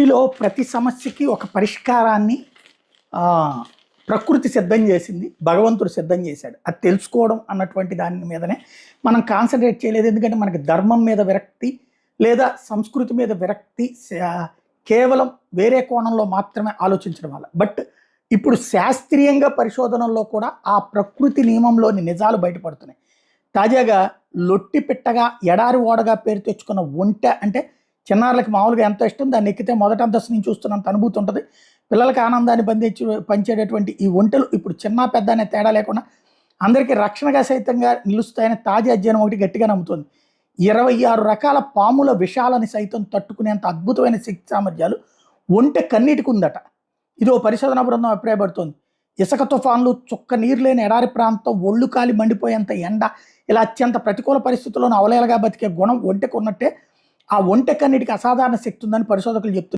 సృష్టిలో ప్రతి సమస్యకి ఒక పరిష్కారాన్ని ప్రకృతి సిద్ధం చేసింది భగవంతుడు సిద్ధం చేశాడు. అది తెలుసుకోవడం అన్నటువంటి దాని మీదనే మనం కాన్సన్ట్రేట్ చేయలేదు. ఎందుకంటే మనకి ధర్మం మీద విరక్తి లేదా సంస్కృతి మీద విరక్తి కేవలం వేరే కోణంలో మాత్రమే ఆలోచించడం వల్ల. బట్ ఇప్పుడు శాస్త్రీయంగా పరిశోధనల్లో కూడా ఆ ప్రకృతి నియమంలోని నిజాలు బయటపడుతున్నాయి. తాజాగా లొట్టి పిట్టగా ఎడారి ఓడగా పేరు తెచ్చుకున్న ఒంట అంటే చిన్నారులకి మామూలుగా ఎంతో ఇష్టం దాన్ని ఎక్కితే మొదట అంతస్తు నుంచి చూస్తున్నంత అనుభూతి ఉంటుంది. పిల్లలకి ఆనందాన్ని బంధించి పంచేటటువంటి ఈ ఒంటెలు ఇప్పుడు చిన్న పెద్ద అనే తేడా లేకుండా అందరికీ రక్షణగా సైతంగా నిలుస్తాయని తాజా అధ్యయనం ఒకటి గట్టిగా నమ్ముతుంది. ఇరవై ఆరు రకాల పాముల విషాలని సైతం తట్టుకునేంత అద్భుతమైన శక్తి సామర్థ్యాలు ఒంటె కన్నీటికి ఉందట. ఇది ఓ పరిశోధన బృందం అభిప్రాయపడుతోంది. ఇసుక తుఫాన్లు చుక్క నీరు లేని ఎడారి ప్రాంతం ఒళ్ళు కాలి మండిపోయేంత ఎండ ఇలా అత్యంత ప్రతికూల పరిస్థితుల్లోనూ అవలేలగా బతికే గుణం ఒంటెకు ఉన్నట్టే ఆ ఒంటెకన్నిటికి అసాధారణ శక్తి ఉందని పరిశోధకులు చెప్తున్నారు.